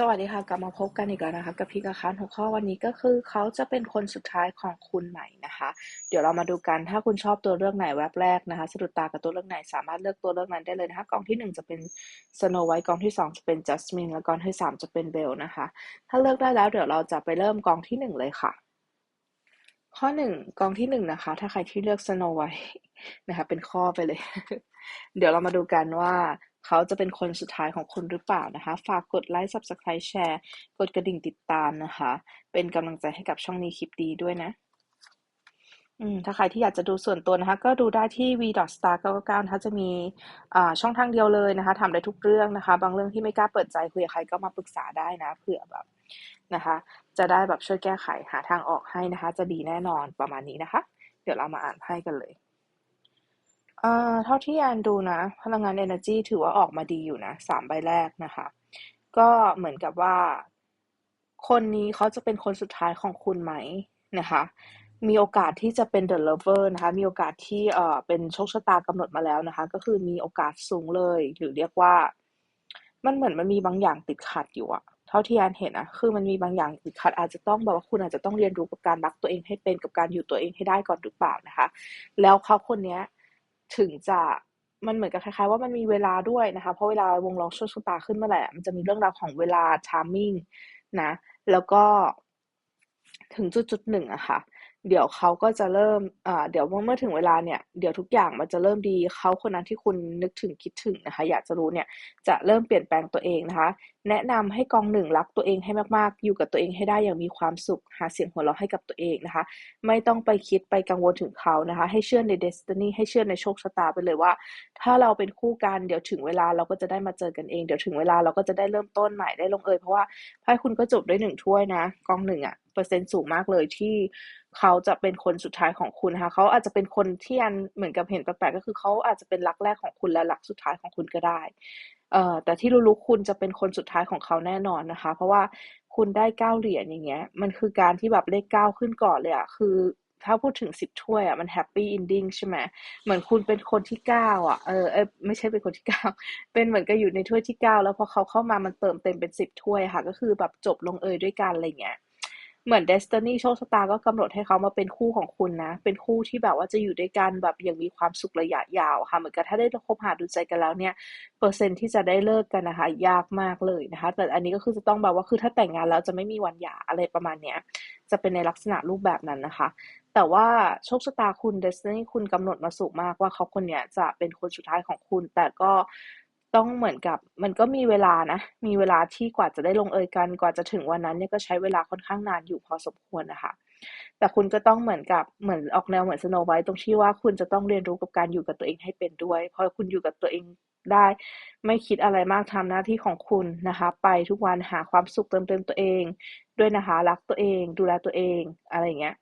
สวัสดีค่ะ กลับมาพบกันอีกแล้วนะคะ กับพี่กะคันหัวข้อวันนี้ก็คือเขาจะเป็นคนสุดท้ายของคุณใหม่นะคะ เดี๋ยวเรามาดูกันถ้าคุณชอบตัวเลือกไหนแวบแรกนะคะสะดุดตากับตัวเลือกไหนสามารถเลือกตัวเลือกนั้นได้เลยนะคะกองที่หนึ่งจะเป็นสโนไวท์กองที่สองจะเป็นจัสมินและกองที่สามจะเป็นเบลนะคะ ถ้าเลือกได้แล้วเดี๋ยวเราจะไปเริ่มกองที่หนึ่งเลยค่ะ ข้อหนึ่งกองที่หนึ่งนะคะ ถ้าใครที่เลือกสโนไวท์นะคะ เป็นข้อไปเลย เดี๋ยวเรามาดูกันว่า เขาจะเป็นคนสุดท้ายของคุณหรือเปล่านะคะ ฝากกดไลค์ Subscribe แชร์ กดกระดิ่งติดตามนะคะ เป็นกำลังใจให้กับช่องนี้คลิปดีด้วยนะอืมถ้าใครที่อยากจะดูส่วนตัวนะคะ ก็ดูได้ที่ v.star 999 นะคะจะมีอ่าช่องทางเดียวเลยนะคะทำได้ทุกเรื่องนะคะ บางเรื่องที่ไม่กล้าเปิดใจคุยกับใครก็มาปรึกษาได้นะเผื่อแบบนะคะ จะได้แบบช่วยแก้ไขหาทางออกให้นะคะ จะดีแน่นอนประมาณนี้นะคะ เดี๋ยวเรามาอ่านไพ่กันเลย อ่าเท่าที่แอนดูนะ พลังงาน energy ถือว่าออกมาดีอยู่นะสามใบแรกนะคะ ก็เหมือนกับว่า คนนี้เขาจะเป็นคนสุดท้ายของคุณไหมนะคะ มีโอกาสที่จะเป็น the lover นะคะ มีโอกาสที่เอ่อเป็นโชคชะตากำหนดมาแล้วนะคะ ก็คือมีโอกาสสูงเลย หรือเรียกว่า มันเหมือนมันมีบางอย่างติดขัดอยู่อะเท่าที่แอนเห็นนะคือมันมีบางอย่างติดขัดอาจจะต้องแบบว่าคุณอาจจะต้องเรียนรู้กับการรักตัวเองให้เป็นกับการอยู่ตัวเองให้ได้ก่อนหรือเปล่านะคะ แล้วเขาคนเนี้ย ถึงจะมันเหมือนกับคล้ายๆ ว่ามันมีเวลาด้วยนะคะ เพราะเวลาวงล้อโชคชะตาขึ้นเมื่อไหร่มันจะมีเรื่องราวของเวลาชาร์มิ่งนะ แล้วก็ถึงจุดจุดหนึ่งอะค่ะ เดี๋ยวเขาก็จะเริ่มอ่าเดี๋ยวเมื่อถึงเวลาเนี่ย เดี๋ยวทุกอย่างมันจะเริ่มดีเขาคนนั้นที่คุณนึกถึงคิดถึงนะคะ อยากจะรู้เนี่ยจะเริ่มเปลี่ยนแปลงตัวเองนะคะ แนะนำให้กองหนึ่งรักตัวเองให้มากๆ อยู่กับตัวเองให้ได้อย่างมีความสุข หาเสียงหัวเราะให้กับตัวเองนะคะ ไม่ต้องไปคิดไปกังวลถึงเขานะคะ ให้เชื่อในเดสตินีให้เชื่อในโชคชะตาไปเลยว่า ถ้าเราเป็นคู่กันเดี๋ยวถึงเวลาเราก็จะได้มาเจอกันเอง เดี๋ยวถึงเวลาเราก็จะได้เริ่มต้นใหม่ได้ลงเอยเพราะว่าไพ่คุณก็จบด้วยหนึ่งถ้วยนะ กองหนึ่งอะเปอร์เซ็นต์สูงมากเลยที่เขาจะเป็นคนสุดท้ายของคุณนะคะเขาอาจจะเป็นคนที่อันเหมือนกับเห็นแปลกๆก็คือเขาอาจจะเป็นรักแรกของคุณและรักสุดท้ายของคุณก็ได้ เอ่อแต่ที่รู้ๆคุณจะเป็นคนสุดท้ายของเขาแน่นอนนะคะ เพราะว่าคุณได้เก้าเหรียญอย่างเงี้ย มันคือการที่แบบเลขเก้าขึ้นก่อนเลยอะคือถ้าพูดถึงสิบถ้วยอะมันแฮปปี้อินดิ้งใช่ไหมเหมือนคุณเป็นคนที่เก้าอะเออเออไม่ใช่เป็นคนที่เก้าเป็นเหมือนกับอยู่ในถ้วยที่เก้าแล้วพอเขาเข้ามามันเติมเต็มเป็นสิบถ้วยค่ะ ก็คือแบบจบลงเอยด้วยกันอะไรเงี้ย เหมือนเดสตินีโชคชะตาก็กำหนดให้เขามาเป็นคู่ของคุณนะ เป็นคู่ที่แบบว่าจะอยู่ด้วยกันแบบอย่างมีความสุขระยะยาวค่ะ เหมือนกับถ้าได้คบหาดูใจกันแล้วเนี่ย เปอร์เซ็นที่จะได้เลิกกันนะคะ ยากมากเลยนะคะ แต่อันนี้ก็คือจะต้องแบบว่าคือถ้าแต่งงานแล้วจะไม่มีวันหย่าอะไรประมาณเนี้ย จะเป็นในลักษณะรูปแบบนั้นนะคะ แต่ว่าโชคชะตาคุณเดสตินีคุณกำหนดมาสูงมากว่าเขาคนเนี้ยจะเป็นคนสุดท้ายของคุณ แต่ก็ ต้องเหมือนกับ มันก็มีเวลานะ มีเวลาที่กว่าจะได้ลงเอยกัน กว่าจะถึงวันนั้นเนี่ยก็ใช้เวลาค่อนข้างนานอยู่พอสมควรนะคะ แต่คุณก็ต้องเหมือนกับ เหมือนออกแนวเหมือนสโนไวท์ตรงที่ว่าคุณจะต้องเรียนรู้กับการอยู่กับตัวเองให้เป็นด้วยพอคุณอยู่กับตัวเองได้ ไม่คิดอะไรมากทำหน้าที่ของคุณนะคะ ไปทุกวันหาความสุขเติมเต็มตัวเอง ด้วยนะคะ รักตัวเอง ดูแลตัวเอง อะไรเงี้ย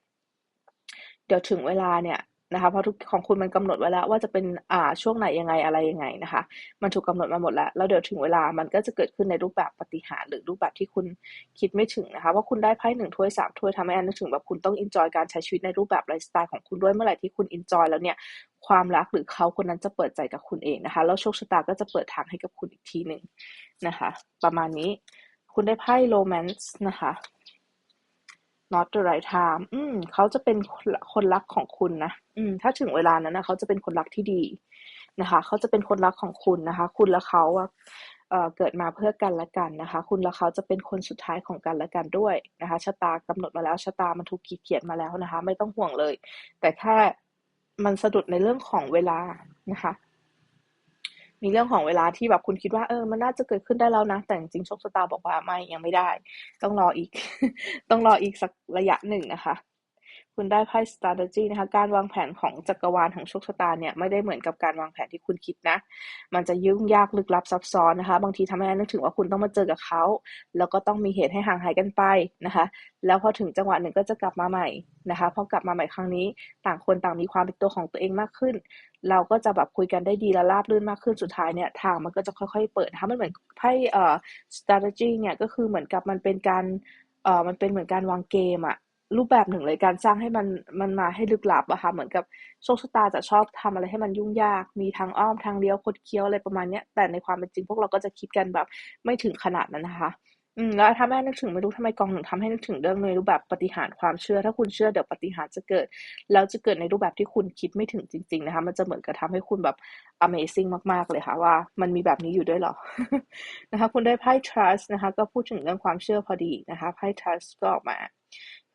เดี๋ยวถึงเวลาเนี่ย นะคะเพราะทุกของคุณมันกำหนดไว้แล้วว่าจะเป็นอ่าช่วงไหนยังไงอะไรยังไงนะคะ มันถูกกาหนดมาหมดแล้ว แล้วเดี๋ยวถึงเวลามันก็จะเกิดขึ้นในรูปแบบปฏิหารหรือรูปแบบที่คุณคิดไม่ถึงนะคะว่าคุณได้ไพ่หนึ่งถ้วยสามถ้วยทำให้อันนึกถึงแบบคุณต้องอินจอยการใช้ชีวิตในรูปแบบไลฟ์สไตล์ของคุณด้วยเมื่อไหร่ที่คุณอินจอยแล้วเนี่ยความรักหรือเขาคนนั้นจะเปิดใจกับคุณเองนะคะ แล้วโชคชะตาก็จะเปิดทางให้กับคุณอีกทีหนึ่งนะคะ ประมาณนี้คุณได้ไพ่โรแมนต์นะคะ not the right time อืมเขาจะเป็นคนรักของคุณนะ อืม ถ้าถึงเวลานั้นนะเขาจะเป็นคนรักที่ดีนะคะ เขาจะเป็นคนรักของคุณนะคะ คุณและเขาอะเอ่อเกิดมาเพื่อกันและกันนะคะ คุณและเขาจะเป็นคนสุดท้ายของกันและกันด้วยนะคะชะตากำหนดมาแล้วชะตามันถูกขีดเขียนมาแล้วนะคะ ไม่ต้องห่วงเลย แต่แค่มันสะดุดในเรื่องของเวลานะคะ มีเรื่องของเวลาที่แบบคุณคิดว่าเออมันน่าจะเกิดขึ้นได้แล้วนะ แต่จริงโชคชะตาบอกว่าไม่ยังไม่ได้ ต้องรออีก ต้องรออีกสักระยะหนึ่งนะคะ คุณได้ไพ่ strategy นะคะ การวางแผนของจักรวาลของโชคชะตาเนี่ยไม่ได้เหมือนกับการวางแผนที่คุณคิดนะ มันจะยุ่งยากลึกลับซับซ้อนนะคะ บางทีทำให้นึกถึงว่าคุณต้องมาเจอกับเขา แล้วก็ต้องมีเหตุให้ห่างหายกันไปนะคะ แล้วพอถึงจังหวะหนึ่งก็จะกลับมาใหม่นะคะ พอกลับมาใหม่ครั้งนี้ต่างคนต่างมีความเป็นตัวของตัวเองมากขึ้น เราก็จะแบบคุยกันได้ดีและราบรื่นมากขึ้น สุดท้ายเนี่ยทางมันก็จะค่อยๆ เปิดนะคะมันเหมือนไพ่เอ่อ strategy เนี่ยก็คือเหมือนกับมันเป็นการเอ่อมันเป็นเหมือนการวางเกมอะ รูปแบบหนึ่งเลย การสร้างให้มัน มันมาให้ลึกลับอะค่ะ เหมือนกับโชคชะตาจะชอบทำอะไรให้มันยุ่งยาก มีทางอ้อมทางเลี้ยวคดเคี้ยวอะไรประมาณเนี้ย แต่ในความเป็นจริงพวกเราก็จะคิดกันแบบไม่ถึงขนาดนั้นนะคะ อืม แล้วถ้าแม่นึกถึงไม่รู้ทำไมกองถึงทำให้นึกถึงเรื่องในรูปแบบปฏิหารความเชื่อ ถ้าคุณเชื่อเดี๋ยวปฏิหารจะเกิด แล้วจะเกิดในรูปแบบที่คุณคิดไม่ถึงจริง ๆนะคะ มันจะเหมือนกับทำให้คุณแบบ amazing มากๆเลยค่ะ ว่ามันมีแบบนี้อยู่ด้วยหรอ นะคะ คุณได้ไพ่ trust นะคะ ก็พูดถึงเรื่องความเชื่อพอดีนะคะ ไพ่ trust ก็ออกมา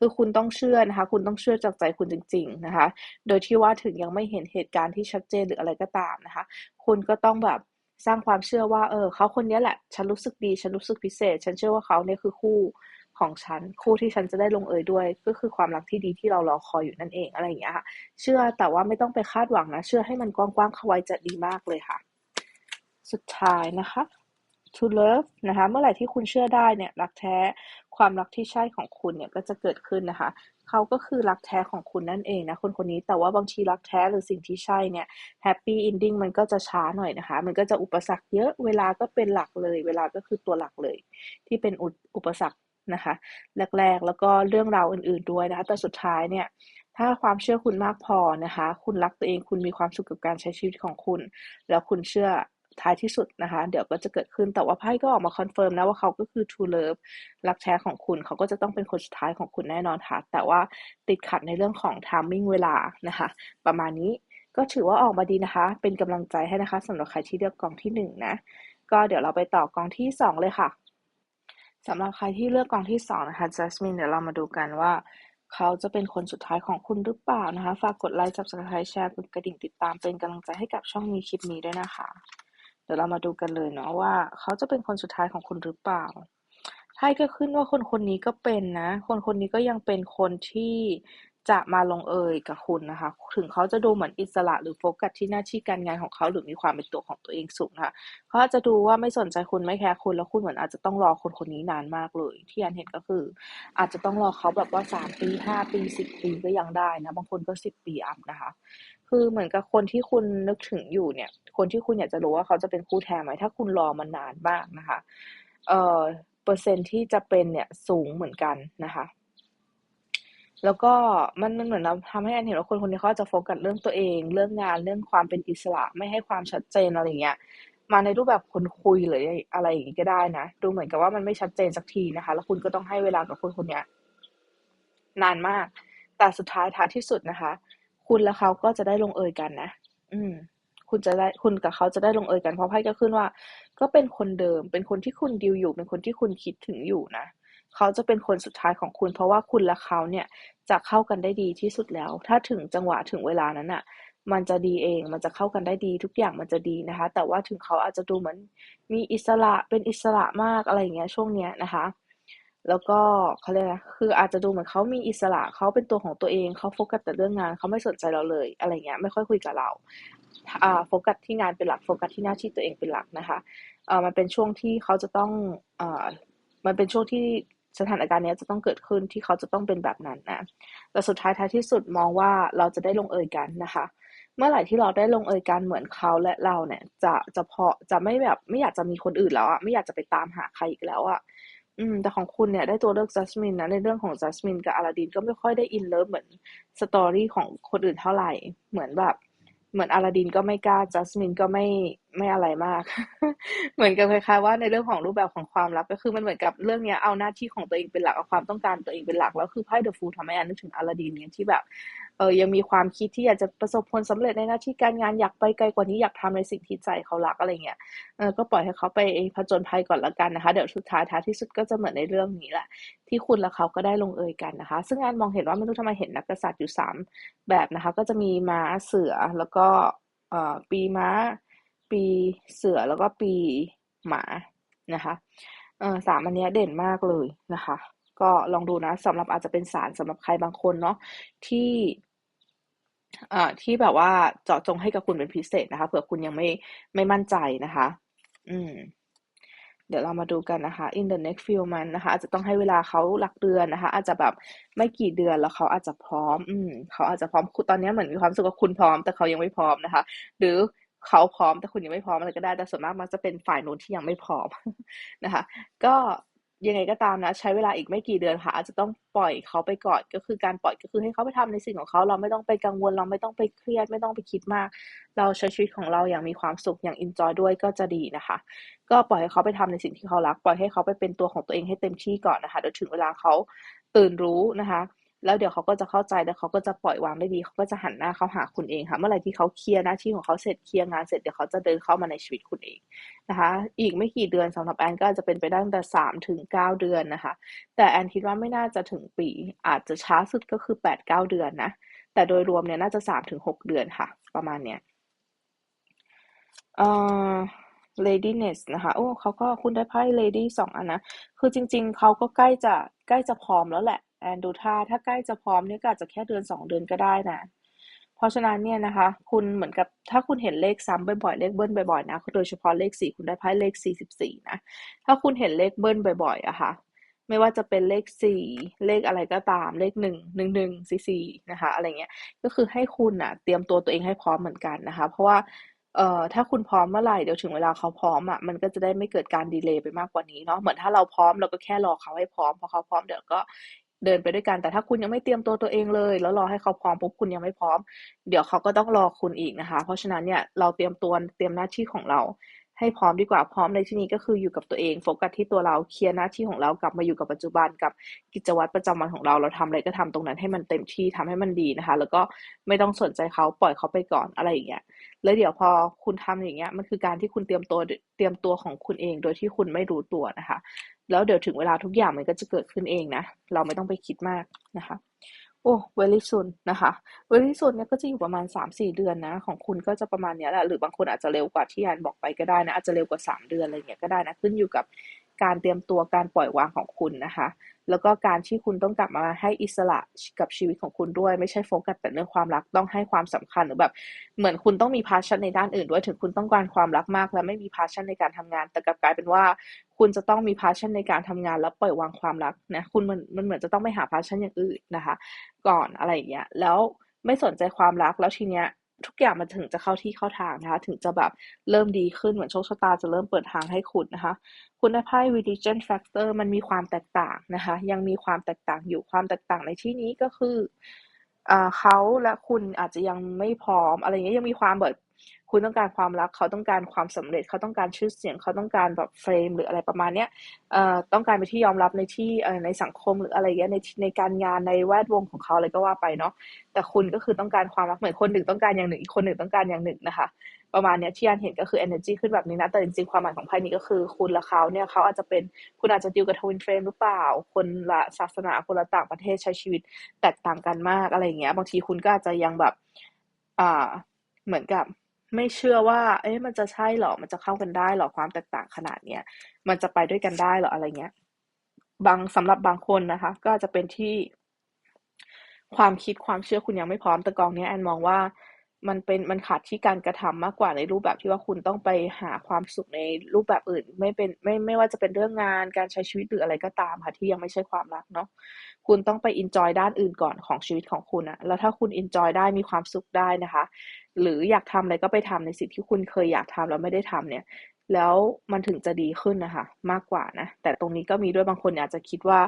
คือคุณต้องเชื่อนะคะ คุณต้องเชื่อจากใจคุณจริง ๆนะคะ โดยที่ว่าถึงยังไม่เห็นเหตุการณ์ที่ชัดเจนหรืออะไรก็ตามนะคะ คุณก็ต้องแบบสร้างความเชื่อว่า เออเขาคนนี้แหละ ฉันรู้สึกดี ฉันรู้สึกพิเศษ ฉันเชื่อว่าเขาเนี่ยคือคู่ของฉัน คู่ที่ฉันจะได้ลงเอยด้วย ก็คือความรักที่ดีที่เรารอคอยอยู่นั่นเองอะไรอย่างเงี้ยค่ะ เชื่อแต่ว่าไม่ต้องไปคาดหวังนะ เชื่อให้มันกว้างๆเข้าไว้จะดีมากเลยค่ะ สุดท้ายนะคะ to love นะคะเมื่อไหร่ที่คุณเชื่อได้เนี่ยรักแท้ความรักที่ใช่ของคุณเนี่ยก็จะเกิดขึ้นนะคะเขาก็คือรักแท้ของคุณนั่นเองนะคนคนนี้แต่ว่าบางทีรักแท้หรือสิ่งที่ใช่เนี่ย happy ending มันก็จะช้าหน่อยนะคะ มันก็จะอุปสรรคเยอะเวลาก็เป็นหลักเลย เวลาก็คือตัวหลักเลย ที่เป็นอุปสรรคนะคะแรกๆ แล้วก็เรื่องราวอื่น ๆด้วยนะคะแต่สุดท้ายเนี่ยถ้าความเชื่อคุณมากพอนะคะ คุณรักตัวเองคุณมีความสุขกับการใช้ชีวิตของคุณ แล้วคุณเชื่อ ท้ายที่สุดนะคะ เดี๋ยวก็จะเกิดขึ้นแต่ว่าไพ่ก็ออกมาคอนเฟิร์มนะว่าเขาก็คือ true love รักแท้ของคุณเขาก็จะต้องเป็นคนสุดท้ายของคุณแน่นอนค่ะ แต่ว่าติดขัดในเรื่องของ timing เวลานะคะ ประมาณนี้ก็ถือว่าออกมาดีนะคะ เป็นกำลังใจให้นะคะสำหรับใครที่เลือกกองที่หนึ่งนะ ก็เดี๋ยวเราไปต่อกองที่สองเลยค่ะสำหรับใครที่เลือกกองที่สองนะคะ Jasmine เดี๋ยวเรามาดูกันว่าเขาจะเป็นคนสุดท้ายของคุณหรือเปล่านะคะ ฝากกดไลค์ subscribe แชร์กดกระดิ่งติดตามเป็นกำลังใจให้กับช่องนี้คลิปนี้ด้วยนะคะ ดี๋ยวเรามาดูกันเลยเนาะว่า เขาจะเป็นคนสุดท้ายของคุณหรือเปล่าไพ่ก็ขึ้นว่าคนคนนี้ก็เป็นนะ คนคนนี้ก็ยังเป็นคนที่ จะมาลงเอยกับคุณนะคะ ถึงเขาจะดูเหมือนอิสระหรือโฟกัสที่หน้าที่การงานของเขาหรือมีความเป็นตัวของตัวเองสูงนะคะเขาจะดูว่าไม่สนใจคุณไม่แคร์คุณแล้วคุณเหมือนอาจจะต้องรอคนคนนี้นานมากเลย ที่อันเห็นก็คือ อาจจะต้องรอเขาแบบว่าสามปีห้าปีสิบปีก็ยังได้นะบางคนก็สิบปีอัพนะคะ คือเหมือนกับคนที่คุณนึกถึงอยู่เนี่ย คนที่คุณอยากจะรู้ว่าเขาจะเป็นคู่แท้ไหมถ้าคุณรอมานานมากนะคะ เอ่อเปอร์เซ็นที่จะเป็นเนี่ยสูงเหมือนกันนะคะ แล้วก็มันมันเหมือนเราทำให้อันเห็นว่าคนคนนี้เขาจะโฟกัสเรื่องตัวเอง เรื่องงานเรื่องความเป็นอิสระไม่ให้ความชัดเจนอะไรเงี้ยมาในรูปแบบคนคุยหรืออะไรอย่างงี้ก็ได้นะดูเหมือนกับว่ามันไม่ชัดเจนสักทีนะคะ แล้วคุณก็ต้องให้เวลากับคนคนนี้นานมาก แต่สุดท้ายท้ายที่สุดนะคะ คุณและเขาก็จะได้ลงเอยกันนะ อืม คุณจะได้คุณกับเขาจะได้ลงเอยกันเพราะไพ่ก็ขึ้นว่า ก็เป็นคนเดิม เป็นคนที่คุณดิวอยู่ เป็นคนที่คุณคิดถึงอยู่นะ เขาจะเป็นคนสุดท้ายของคุณ เพราะว่าคุณและเขาเนี่ยจะเข้ากันได้ดีที่สุดแล้ว ถ้าถึงจังหวะถึงเวลานั้นอะมันจะดีเอง มันจะเข้ากันได้ดีทุกอย่างมันจะดีนะคะ แต่ว่าถึงเขาอาจจะดูเหมือนมีอิสระเป็นอิสระมากอะไรอย่างเงี้ยช่วงเนี้ยนะคะ แล้วก็เขาเรียกนะคืออาจจะดูเหมือนเขามีอิสระเขาเป็นตัวของตัวเองเขาโฟกัสแต่เรื่องงานเขาไม่สนใจเราเลยอะไรเงี้ยไม่ค่อยคุยกับเราโฟกัสที่งานเป็นหลักโฟกัสที่หน้าที่ตัวเองเป็นหลักนะคะเออมันเป็นช่วงที่เขาจะต้องอ่ามันเป็นช่วงที่ สถานการณ์นี้จะต้องเกิดขึ้นที่เขาจะต้องเป็นแบบนั้นนะแต่สุดท้ายท้ายที่สุดมองว่าเราจะได้ลงเอยกันนะคะ เมื่อไหร่ที่เราได้ลงเอยกันเหมือนเขาและเราเนี่ยจะจะพอจะไม่แบบไม่อยากจะมีคนอื่นแล้วอะไม่อยากจะไปตามหาใครอีกแล้วอะอืมแต่ของคุณเนี่ยได้ตัวเลือกจัสมินนะในเรื่องของจัสมินกับอาลาดินก็ไม่ค่อยได้อินเลิฟเหมือนสตอรี่ของคนอื่นเท่าไหร่เหมือนแบบเหมือนอาลาดินก็ไม่กล้าจัสมินก็ไม่ไม่อะไรมาก เหมือนกับคล้ายๆว่าในเรื่องของรูปแบบของความรักก็คือมันเหมือนกับเรื่องนี้เอาหน้าที่ของตัวเองเป็นหลักเอาความต้องการตัวเองเป็นหลักแล้วคือไพ่เดอะฟูลทำให้อันนึกถึงอาลาดินเนี่ยที่แบบเออยังมีความคิดที่อยากจะประสบผลสำเร็จในหน้าที่การงานอยากไปไกลกว่านี้อยากทำในสิ่งที่ใจเขารักอะไรเงี้ยเออก็ปล่อยให้เขาไปผจญภัยก่อนละกันนะคะ เดี๋ยวสุดท้ายท้ายที่สุดก็จะเหมือนในเรื่องนี้แหละ ที่คุณและเขาก็ได้ลงเอยกันนะคะ ซึ่งงานมองเห็นว่าไม่รู้ทำไมเห็นนักกษัตริย์อยู่สามแบบนะคะ ก็จะมีม้าเสือแล้วก็ปีม้า ปีเสือแล้วก็ปีหมานะคะเออสามอันนี้เด่นมากเลยนะคะ ก็ลองดูนะสำหรับอาจจะเป็นสารสำหรับใครบางคนเนาะที่อ่าที่แบบว่าเจาะจงให้กับคุณเป็นพิเศษนะคะเผื่อคุณยังไม่ไม่มั่นใจนะคะ อืมเดี๋ยวเรามาดูกันนะคะ in the next few months นะคะ อาจจะต้องให้เวลาเขาหลักเดือนนะคะ อาจจะแบบไม่กี่เดือนแล้วเขาอาจจะพร้อม อืมเขาอาจจะพร้อมตอนนี้เหมือนมีความสุขว่าคุณพร้อม แต่เขายังไม่พร้อมนะคะ หรือ เขาพร้อมแต่คุณยังไม่พร้อมอะไรก็ได้ แต่ส่วนมากมันจะเป็นฝ่ายโน้นที่ยังไม่พร้อมนะคะ ก็ยังไงก็ตามนะ ใช้เวลาอีกไม่กี่เดือนค่ะ อาจจะต้องปล่อยเขาไปก่อนก็คือการปล่อยก็คือให้เขาไปทำในสิ่งของเขา เราไม่ต้องไปกังวล เราไม่ต้องไปเครียด ไม่ต้องไปคิดมาก เราใช้ชีวิตของเราอย่างมีความสุขอย่าง enjoy ด้วยก็จะดีนะคะ ก็ปล่อยให้เขาไปทำในสิ่งที่เขารัก ปล่อยให้เขาไปเป็นตัวของตัวเองให้เต็มที่ก่อนนะคะเดี๋ยวถึงเวลาเขาตื่นรู้นะคะ แล้วเดี๋ยวเขาก็จะเข้าใจแล้วเขาก็จะปล่อยวางได้ดีเขาก็จะหันหน้าเข้าหาคุณเองค่ะ เมื่อไหร่ที่เขาเคลียร์หน้าที่ของเขาเสร็จเคลียร์งานเสร็จเดี๋ยวเขาจะเดินเข้ามาในชีวิตคุณเองนะคะ อีกไม่กี่เดือนสำหรับแอนก็จะเป็นไปได้ตั้งแต่สามถึงเก้าเดือนนะคะ แต่แอนคิดว่าไม่น่าจะถึงปี อาจจะช้าสุดก็คือแปดเก้าเดือนนะแต่โดยรวมเนี่ยน่าจะสามถึงหกเดือนค่ะ ประมาณเนี้ยเอ่อ ladiness นะคะ โอ้เขาก็คุณได้ไพ่ lady สองอันนะ คือจริง ๆ เขาก็ใกล้จะใกล้จะพร้อมแล้วแหละ แอนดูท่าถ้าใกล้จะพร้อมเนี่ยก็อาจจะแค่เดือนสองเดือนก็ได้นะ เพราะฉะนั้นเนี่ยนะคะ คุณเหมือนกับถ้าคุณเห็นเลขซ้ำบ่อยๆเลขเบิ้ลบ่อยๆนะโดยเฉพาะเลขสี่คุณได้ไพ่เลขสี่สิบสี่นะถ้าคุณเห็นเลขเบิ้ลบ่อยๆอะค่ะ ไม่ว่าจะเป็นเลขสี่เลขอะไรก็ตามเลขหนึ่งหนึ่งหนึ่งสี่สี่นะคะ อะไรเงี้ยก็คือให้คุณอะเตรียมตัวตัวเองให้พร้อมเหมือนกันนะคะ เพราะว่าเอ่อถ้าคุณพร้อมเมื่อไหร่เดี๋ยวถึงเวลาเขาพร้อมอะมันก็จะได้ไม่เกิดการดีเลย์ไปมากกว่านี้เนาะเหมือนถ้าเราพร้อมเราก็แค่รอเขาให้พร้อมพอเขาพร้อมเดี๋ยวก็ เดินไปด้วยกันแต่ถ้าคุณยังไม่เตรียมตัวตัวเองเลย แล้วรอให้เขาพร้อมปุ๊บคุณยังไม่พร้อม เดี๋ยวเขาก็ต้องรอคุณอีกนะคะ เพราะฉะนั้นเนี่ยเราเตรียมตัวเตรียมหน้าที่ของเรา ให้พร้อมดีกว่าพร้อมในที่นี้ก็คืออยู่กับตัวเองโฟกัสที่ตัวเราเคลียร์หน้าที่ของเรากลับมาอยู่กับปัจจุบันกับกิจวัตรประจำวันของเรา เราทำอะไรก็ทำตรงนั้นให้มันเต็มที่ทำให้มันดีนะคะ แล้วก็ไม่ต้องสนใจเขาปล่อยเขาไปก่อนอะไรอย่างเงี้ยแล้วเดี๋ยวพอคุณทำอย่างเงี้ยมันคือการที่คุณเตรียมตัวเตรียมตัวของคุณเอง โดยที่คุณไม่รู้ตัวนะคะ แล้วเดี๋ยวถึงเวลาทุกอย่างมันก็จะเกิดขึ้นเองนะ เราไม่ต้องไปคิดมากนะคะ โอ้เวลิซุนนะคะเวลิซุนเนี่ยก็จะอยู่ประมาณ 3-4 เดือนนะ ของคุณก็จะประมาณเนี้ยแหละหรือบางคนอาจจะเร็วกว่าที่ยานบอกไปก็ได้นะ อาจจะเร็วกว่า 3 เดือนอะไรเงี้ยก็ได้นะ ขึ้นอยู่กับ การเตรียมตัวการปล่อยวางของคุณนะคะ แล้วก็การที่คุณต้องกลับมาให้อิสระกับชีวิตของคุณด้วย ไม่ใช่โฟกัสแต่เรื่องความรักต้องให้ความสำคัญหรือแบบเหมือนคุณต้องมีพาชั่นในด้านอื่นด้วยถึงคุณต้องการความรักมาก และไม่มีพาชั่นในการทำงาน แต่กลับกลายเป็นว่า คุณจะต้องมีพาชั่นในการทำงาน แล้วปล่อยวางความรักนะคุณมันมันเหมือนจะต้องไปหาพาชั่นอย่างอื่นนะคะ ก่อนอะไรอย่างเงี้ยแล้วไม่สนใจความรักแล้วทีเนี้ย ทุกอย่างมันถึงจะเข้าที่เข้าทางนะคะ ถึงจะแบบเริ่มดีขึ้นเหมือนโชคชะตาจะเริ่มเปิดทางให้คุณนะคะ คุณไพ่ religion factor มันมีความแตกต่างนะคะ ยังมีความแตกต่างอยู่ความแตกต่างในที่นี้ก็คือเขาและคุณอาจจะยังไม่พร้อมอะไรเงี้ยยังมีความแบบ คุณต้องการความรักเขาต้องการความสำเร็จเขาต้องการชื่อเสียงเขาต้องการแบบเฟรมหรืออะไรประมาณเนี้ยเอ่อต้องการไปที่ยอมรับในที่เอ่อในสังคมหรืออะไรเงี้ยในในการงานในแวดวงของเขาอะไรก็ว่าไปเนาะแต่คุณก็คือต้องการความรักเหมือนคนหนึ่งต้องการอย่างหนึ่งอีกคนหนึ่งต้องการอย่างหนึ่งนะคะ ประมาณเนี้ยที่อันเห็นก็คือ energy ขึ้นแบบนี้นะแต่จริงๆความหมายของไพ่นี้ก็คือคุณและเขาเนี่ยเขาอาจจะเป็นคุณอาจจะดิวกับทวินเฟรมหรือเปล่า คนละศาสนาคนละต่างประเทศใช้ชีวิตแตกต่างกันมากอะไรเงี้ยบางทีคุณก็อาจจะยังแบบอ่าเหมือนกับ ไม่เชื่อว่า เอ๊ะมันจะใช่หรอ มันจะเข้ากันได้หรอ ความแตกต่างขนาดเนี้ย มันจะไปด้วยกันได้หรออะไรเงี้ย บางสำหรับบางคนนะคะ ก็จะเป็นที่ความคิดความเชื่อคุณยังไม่พร้อมแต่กองนี้แอนมองว่า มันเป็นมันขาดที่การกระทำมากกว่าในรูปแบบที่ว่าคุณต้องไปหาความสุขในรูปแบบอื่น ไม่เป็นไม่ไม่ว่าจะเป็นเรื่องงานการใช้ชีวิตหรืออะไรก็ตามค่ะที่ยังไม่ใช่ความรักเนาะคุณต้องไปอินจอยด้านอื่นก่อนของชีวิตของคุณอะแล้วถ้าคุณอินจอยได้มีความสุขได้นะคะ หรืออยากทำอะไรก็ไปทำในสิ่งที่คุณเคยอยากทำแล้วไม่ได้ทำเนี่ย แล้วมันถึงจะดีขึ้นนะคะ มากกว่านะแต่ตรงนี้ก็มีด้วยบางคนอาจจะคิดว่า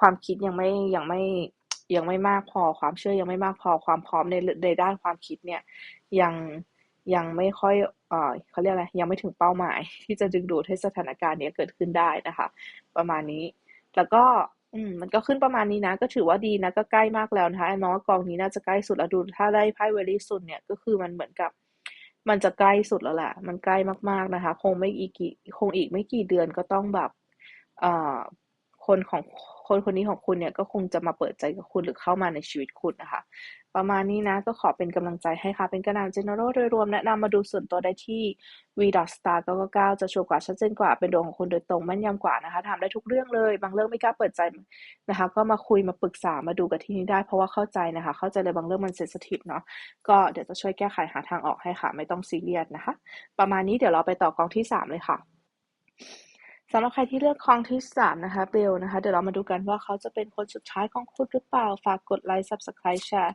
ความคิดยังไม่ยังไม่ ยังไม่มากพอ ความเชื่อยังไม่มากพอความพร้อมในในด้านความคิดเนี่ย ยังยังไม่ค่อยเออเขาเรียกอะไรยังไม่ถึงเป้าหมาย ที่จะดึงดูดให้สถานการณ์นี้เกิดขึ้นได้นะคะ ประมาณนี้ แล้วก็อืมมันก็ขึ้นประมาณนี้นะ ก็ถือว่าดีนะ ก็ใกล้มากแล้วนะคะน้องกองนี้น่าจะใกล้สุดแล้วดูถ้าได้ไพ่เวลี่สุดเนี่ยก็คือมันเหมือนกับ มันจะใกล้สุดแล้วแหละมันใกล้มากๆนะคะ คงไม่อีกกี่คงอีกไม่กี่เดือนก็ต้องแบบเอ่อคนของ คนคนนี้ของคุณเนี่ยก็คงจะมาเปิดใจกับคุณหรือเข้ามาในชีวิตคุณนะคะ ประมาณนี้นะก็ขอเป็นกำลังใจให้ค่ะ เป็นกระดาน general โดยรวมแนะนำมาดูส่วนตัวได้ที่ v star 999จะชัวร์กว่าชัดเจนกว่าเป็นดวงของคุณโดยตรงแม่นยำกว่านะคะถามได้ทุกเรื่องเลย บางเรื่องไม่กล้าเปิดใจนะคะ ก็มาคุยมาปรึกษามาดูกับที่นี้ได้เพราะว่าเข้าใจนะคะ เข้าใจเลยบางเรื่องมันเซนซิทีฟเนาะก็เดี๋ยวจะช่วยแก้ไขหาทางออกให้ค่ะ ไม่ต้องซีเรียสนะคะ ประมาณนี้เดี๋ยวเราไปต่อกองที่3เลยค่ะ สำหรับใครที่เลือกคองที่สามนะคะเบลนะคะ เดี๋ยวเรามาดูกันว่าเขาจะเป็นคนสุดท้ายของคุณหรือเปล่า ฝากกดไลค์ subscribe แชร์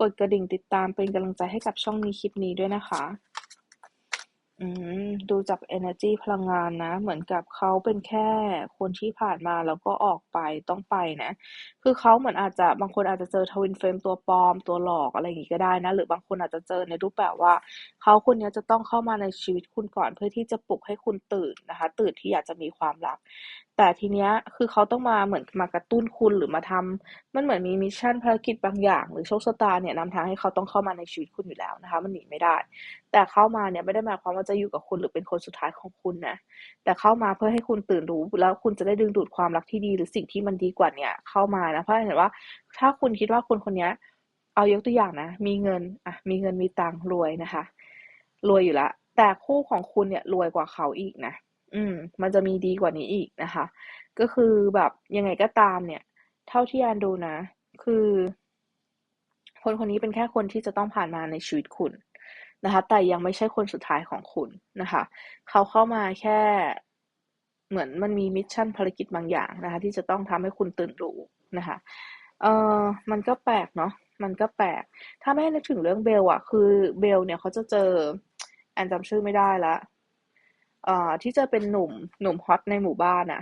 กดกระดิ่งติดตามเป็นกำลังใจให้กับช่องนี้คลิปนี้ด้วยนะคะ อืม ดูจาก energy พลังงานนะ เหมือนกับเขาเป็นแค่คนที่ผ่านมาแล้วก็ออกไป ต้องไปนะ คือเขาเหมือนอาจจะ บางคนอาจจะเจอ Twin Flame ตัวปลอม ตัวหลอก อะไรอย่างงี้ก็ได้นะ หรือบางคนอาจจะเจอในรูปแบบว่า เขาคนเนี้ยจะต้องเข้ามาในชีวิตคุณก่อน เพื่อที่จะปลุกให้คุณตื่นนะคะ ตื่นที่อยากจะมีความรัก แต่ทีเนี้ยคือเขาต้องมาเหมือนมากระตุ้นคุณหรือมาทำมันเหมือนมีมิชชั่นภารกิจบางอย่าง หรือโชคชะตาเนี่ยนำทางให้เขาต้องเข้ามาในชีวิตคุณอยู่แล้วนะคะ มันหนีไม่ได้ แต่เข้ามาเนี่ยไม่ได้หมายความว่าจะอยู่กับคุณหรือเป็นคนสุดท้ายของคุณนะแต่เข้ามาเพื่อให้คุณตื่นรู้แล้วคุณจะได้ดึงดูดความรักที่ดี หรือสิ่งที่มันดีกว่าเนี่ยเข้ามานะเพราะเห็นว่า ถ้าคุณคิดว่าคนคนนี้เอายกตัวอย่างนะ มีเงินอะมีเงินมีตังค์รวยนะคะ รวยอยู่แล้วแต่คู่ของคุณเนี่ยรวยกว่าเขาอีกนะ อืม มันจะมีดีกว่านี้อีกนะคะ ก็คือแบบยังไงก็ตามเนี่ย เท่าที่แอนดูนะ คือ คนคนนี้เป็นแค่คนที่จะต้องผ่านมาในชีวิตคุณนะคะ แต่ยังไม่ใช่คนสุดท้ายของคุณนะคะ เขาเข้ามาแค่เหมือนมันมีมิชชั่นภารกิจบางอย่างนะคะ ที่จะต้องทำให้คุณตื่นรู้นะคะ เออมันก็แปลกเนาะมันก็แปลก ถ้าไม่นึกถึงเรื่องเบลอะคือเบลเนี่ยเขาจะเจอ แอนจำชื่อไม่ได้ละ เอ่อที่จะเป็นหนุ่มหนุ่มฮอตในหมู่บ้านอะ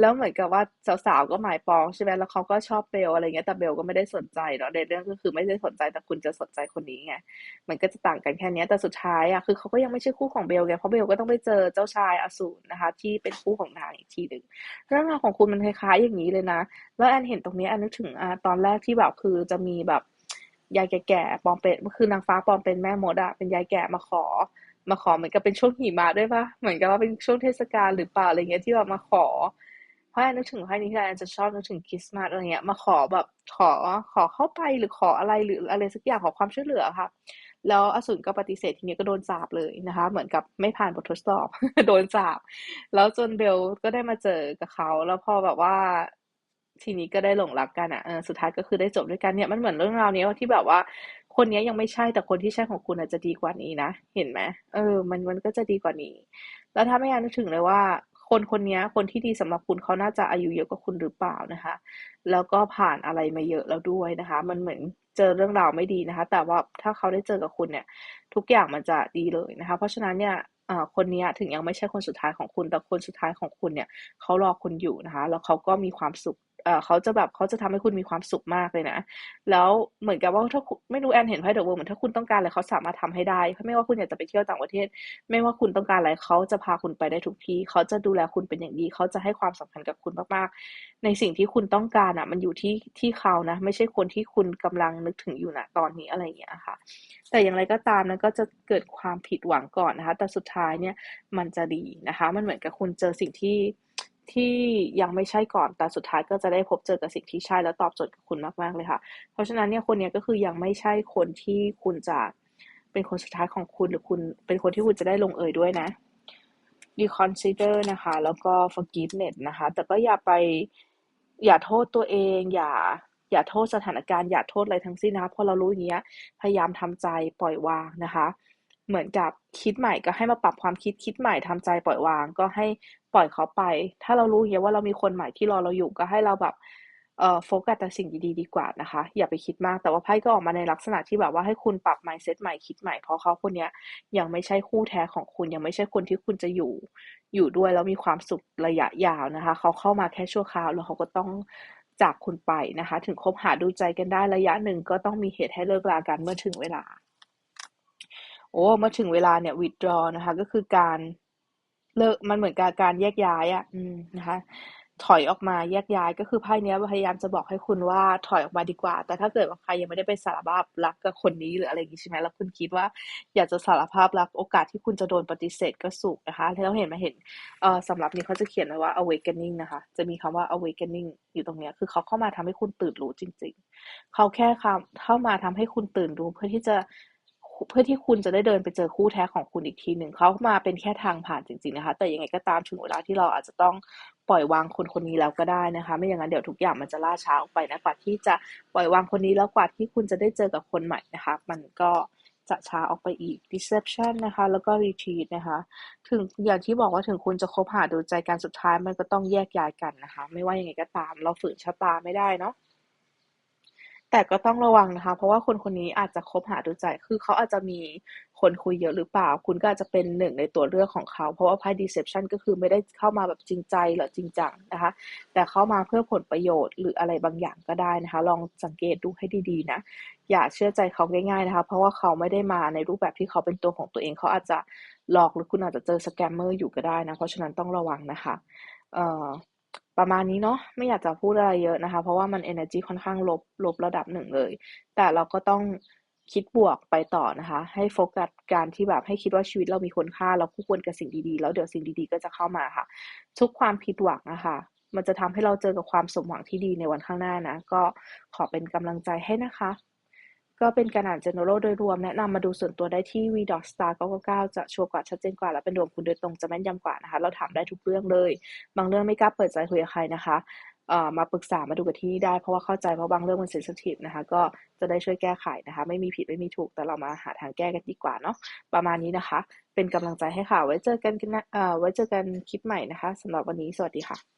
แล้วเหมือนกับว่าสาวๆก็หมายปองใช่ไหมแล้วเขาก็ชอบเบลอะไรเงี้ยแต่เบลก็ไม่ได้สนใจเนาะในเรื่องก็คือไม่ได้สนใจแต่คุณจะสนใจคนนี้ไงมันก็จะต่างกันแค่นี้แต่สุดท้ายอะคือเขาก็ยังไม่ใช่คู่ของเบลไงเพราะเบลก็ต้องไปเจอเจ้าชายอสูรนะคะ ที่เป็นคู่ของนางอีกทีหนึ่งเรื่องราวของคุณมันคล้ายๆอย่างนี้เลยนะ แล้วแอนเห็นตรงนี้แอนนึกถึงอตอนแรกที่แบบคือจะมีแบบยายแก่ๆปอมเป็นคือนางฟ้าปอมเป็นแม่มดอะเป็นยายแก่มาขอ มาขอเหมือนกับเป็นช่วงหิมะด้วยปะเหมือนกับว่าเป็นช่วงเทศกาลหรือเปล่าอะไรเงี้ยที่แบบมาขอ เพราะแอนนึกถึงไพ่นี้ที่แอนจะชอบนึกถึงคริสต์มาสอะไรเงี้ยมาขอแบบขอขอเข้าไปหรือขออะไรหรืออะไรสักอย่างขอความช่วยเหลือค่ะ แล้วอสูรก็ปฏิเสธทีนี้ก็โดนสาบเลยนะคะ เหมือนกับไม่ผ่านบททดสอบ โดนสาบ แล้วจนเบลก็ได้มาเจอกับเขา แล้วพอแบบว่าทีนี้ก็ได้หลงรักกันอะสุดท้ายก็คือได้จบด้วยกันเนี่ยมันเหมือนเรื่องราวนี้ที่แบบว่า คนนี้ยังไม่ใช่แต่คนที่ใช่ของคุณอาจจะดีกว่านี้นะ เห็นไหมเออ มันมันก็จะดีกว่านี้ แล้วถ้าไม่อยากนึกถึงเลยว่า คนคนนี้คนที่ดีสำหรับคุณเขาน่าจะอายุเยอะกว่าคุณหรือเปล่านะคะ แล้วก็ผ่านอะไรมาเยอะแล้วด้วยนะคะ มันเหมือนเจอเรื่องราวไม่ดีนะคะ แต่ว่าถ้าเขาได้เจอกับคุณเนี่ย ทุกอย่างมันจะดีเลยนะคะ เพราะฉะนั้นเนี่ยคนนี้ถึงยังไม่ใช่คนสุดท้ายของคุณ แต่คนสุดท้ายของคุณเนี่ยเขารอคุณอยู่นะคะ แล้วเขาก็มีความสุข เออเขาจะแบบเขาจะทำให้คุณมีความสุขมากเลยนะ แล้วเหมือนกับว่าถ้าไม่รู้แอนเห็นไพ่เดอะเวิร์เหมือนถ้าคุณต้องการอะไรเขาสามารถทำให้ได้ไม่ว่าคุณอยากจะไปเที่ยวต่างประเทศ ไม่ว่าคุณต้องการอะไรเขาจะพาคุณไปได้ทุกที่เขาจะดูแลคุณเป็นอย่างดี เขาจะให้ความสำคัญกับคุณมากๆ ในสิ่งที่คุณต้องการอะ มันอยู่ที่ที่เขานะ ไม่ใช่คนที่คุณกำลังนึกถึงอยู่นะตอนนี้อะไรอย่างเงี้ยค่ะ แต่อย่างไรก็ตามนะก็จะเกิดความผิดหวังก่อนนะคะ แต่สุดท้ายเนี่ยมันจะดีนะคะ มันเหมือนกับคุณเจอสิ่งที่ ที่ยังไม่ใช่ก่อน แต่สุดท้ายก็จะได้พบเจอกับสิ่งที่ใช่แล้วตอบโจทย์กับคุณมากๆเลยค่ะ เพราะฉะนั้นเนี่ยคนนี้ก็คือยังไม่ใช่คนที่คุณจะเป็นคนสุดท้ายของคุณหรือคุณเป็นคนที่คุณจะได้ลงเอยด้วยนะ reconsider นะคะ แล้วก็ forgiveness นะคะ แต่ก็อย่าไปอย่าโทษตัวเอง อย่าอย่าโทษสถานการณ์อย่าโทษอะไรทั้งสิ้นนะคะพอเรารู้อย่างเงี้ยพยายามทำใจปล่อยวางนะคะ เหมือนกับคิดใหม่ ก็ให้มาปรับความคิด คิดใหม่ทำใจปล่อยวาง ก็ให้ปล่อยเขาไป ถ้าเรารู้อย่างว่าเรามีคนใหม่ที่รอเราอยู่ก็ให้เราแบบเอ่อโฟกัสแต่สิ่งดีๆดีกว่านะคะ อย่าไปคิดมากแต่ว่าไพ่ก็ออกมาในลักษณะที่แบบว่าให้คุณปรับ mindset ใหม่คิดใหม่เพราะเขาคนนี้ยังไม่ใช่คู่แท้ของคุณยังไม่ใช่คนที่คุณจะอยู่ อยู่ด้วยแล้วมีความสุขระยะยาวนะคะ เขาเข้ามาแค่ชั่วคราวแล้วเขาก็ต้องจากคุณไปนะคะ ถึงคบหาดูใจกันได้ระยะหนึ่งก็ต้องมีเหตุให้เลิกลากันเมื่อถึงเวลา โอ้มาถึงเวลาเนี่ย withdraw นะคะ ก็คือการเลิกมันเหมือนกับการแยกย้ายอะนะคะ ถอยออกมาแยกย้ายก็คือไพ่นี้พยายามจะบอกให้คุณว่าถอยออกมาดีกว่า แต่ถ้าเกิดว่าใครยังไม่ได้ไปสารภาพรักกับคนนี้หรืออะไรอย่างนี้ใช่ไหมแล้วคุณคิดว่า อยากจะสารภาพรักโอกาสที่คุณจะโดนปฏิเสธก็สูงนะคะแล้วเห็นไหมเห็นเอ่อสำหรับนี้เขาจะเขียนไว้ว่า awakening นะคะ จะมีคำว่า awakening อยู่ตรงเนี้ยคือเขาเข้ามาทำให้คุณตื่นรู้จริง ๆ เขาแค่คำเข้ามาทำให้คุณตื่นรู้เพื่อที่จะ เพื่อที่คุณจะได้เดินไปเจอคู่แท้ของคุณอีกทีหนึ่งเขามาเป็นแค่ทางผ่านจริงๆนะคะ แต่ยังไงก็ตามถึงเวลาที่เราอาจจะต้องปล่อยวางคนคนนี้แล้วก็ได้นะคะ ไม่อย่างนั้นเดี๋ยวทุกอย่างมันจะล่าช้าออกไปนะกว่าที่จะปล่อยวางคนนี้แล้วกว่าที่คุณจะได้เจอกับคนใหม่นะคะ มันก็จะช้าออกไปอีก deception นะคะ แล้วก็ retreat นะคะ ถึงอย่างที่บอกว่าถึงคุณจะคบหาดูใจกันสุดท้ายมันก็ต้องแยกย้ายกันนะคะ ไม่ว่ายังไงก็ตาม เราฝืนชะตาไม่ได้เนาะ แต่ก็ต้องระวังนะคะ เพราะว่าคนคนนี้อาจจะคบหาดูใจ คือเขาอาจจะมีคนคุยเยอะหรือเปล่า คุณก็อาจจะเป็นหนึ่งในตัวเลือกของเขา เพราะว่าไพ่ deception ก็คือไม่ได้เข้ามาแบบจริงใจหรือจริงจังนะคะ แต่เข้ามาเพื่อผลประโยชน์หรืออะไรบางอย่างก็ได้นะคะ ลองสังเกตดูให้ดีๆนะ อย่าเชื่อใจเขาง่ายๆนะคะ เพราะว่าเขาไม่ได้มาในรูปแบบที่เขาเป็นตัวของตัวเอง เขาอาจจะหลอกหรือคุณอาจจะเจอสแกมเมอร์อยู่ก็ได้นะ เพราะฉะนั้นต้องระวังนะคะ เอ่อ ประมาณนี้เนาะไม่อยากจะพูดอะไรเยอะนะคะ เพราะว่ามัน energy ค่อนข้างลบลบระดับหนึ่งเลย แต่เราก็ต้องคิดบวกไปต่อนะคะ ให้โฟกัสการที่แบบให้คิดว่าชีวิตเรามีคุณค่า เราคู่ควรกับสิ่งดีๆ แล้วเดี๋ยวสิ่งดีๆ ก็จะเข้ามาค่ะ ทุกความผิดหวังอะคะ มันจะทำให้เราเจอกับความสมหวังที่ดีในวันข้างหน้านะ ก็ขอเป็นกำลังใจให้นะคะ ก็เป็นการอ่าน general โดยรวมแนะนำมาดูส่วนตัวได้ที่ v.star999 จะชัวร์กว่าชัดเจนกว่า และเป็นดวงคุณโดยตรงจะแม่นยำกว่านะคะ เราถามได้ทุกเรื่องเลย บางเรื่องไม่กล้าเปิดใจคุยกับใครนะคะมาปรึกษามาดูกับที่นี่ได้เพราะว่าเข้าใจเพราะบางเรื่องมันเซนซิทิฟนะคะ ก็จะได้ช่วยแก้ไขนะคะ ไม่มีผิดไม่มีถูกแต่เรามาหาทางแก้กันดีกว่าเนาะประมาณนี้นะคะ เป็นกำลังใจให้ค่ะ ไว้เจอกันกันนะไว้เจอกันคลิปใหม่นะคะสำหรับวันนี้สวัสดีค่ะ